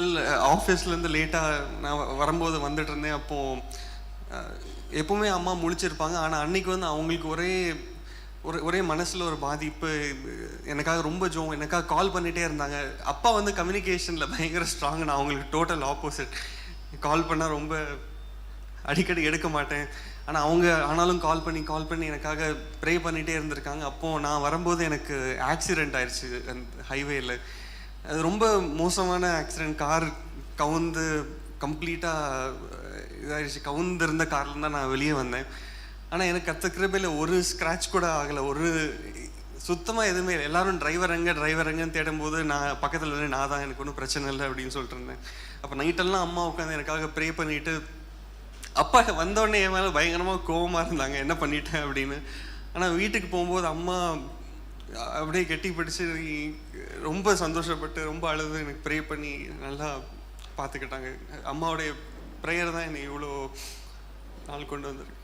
நாள் ஆஃபீஸ்லேருந்து லேட்டாக நான் வரும்போது வந்துட்டு இருந்தேன். அப்போது எப்போவுமே அம்மா முழிச்சிருப்பாங்க. ஆனால் அன்னைக்கு வந்து அவங்களுக்கு ஒரே ஒரு ஒரே மனசில் ஒரு பாதிப்பு எனக்காக ரொம்ப ஜோ எனக்காக கால் பண்ணிகிட்டே இருந்தாங்க. அப்பா வந்து கம்யூனிகேஷனில் பயங்கர ஸ்ட்ராங் நான் அவங்களுக்கு டோட்டல் ஆப்போசிட் கால் பண்ணால் ரொம்ப அடிக்கடி எடுக்க மாட்டேன். ஆனால் அவங்க ஆனாலும் கால் பண்ணி கால் பண்ணி எனக்காக ப்ரே பண்ணிகிட்டே இருந்திருக்காங்க. அப்போது நான் வரும்போது எனக்கு ஆக்சிடெண்ட் ஆயிடுச்சு அந்த ஹைவேயில் அது ரொம்ப மோசமான ஆக்சிடெண்ட் கார் கவுந்து கம்ப்ளீட்டாக இதாகிடுச்சு கவுந்து இருந்த தான் நான் வெளியே வந்தேன். ஆனால் எனக்கு கற்றுக்கிறப்பையில் ஒரு ஸ்க்ராட்ச் கூட ஆகலை. ஒரு சுத்தமாக எதுவுமே இல்லை. எல்லாரும் டிரைவர் எங்கே டிரைவர் எங்கன்னு தேடும்போது நான் பக்கத்தில் இருந்து நான் தான் எனக்கு ஒன்றும் பிரச்சனை இல்லை அப்படின்னு சொல்லிட்டு இருந்தேன். அப்போ நைட்டெல்லாம் அம்மா உட்காந்து எனக்காக ப்ரே பண்ணிவிட்டு அப்பா வந்தோடனே என் மேலே பயங்கரமாக கோபமாக இருந்தாங்க. என்ன பண்ணிட்டேன் அப்படின்னு. ஆனால் வீட்டுக்கு போகும்போது அம்மா அப்படியே கெட்டி பிடிச்சி ரொம்ப சந்தோஷப்பட்டு ரொம்ப அழுது எனக்கு ப்ரே பண்ணி நல்லா பார்த்துக்கிட்டாங்க. அம்மாவுடைய ப்ரேயர் தான் என்னை இவ்வளோ நாள் கொண்டு வந்திருக்கு.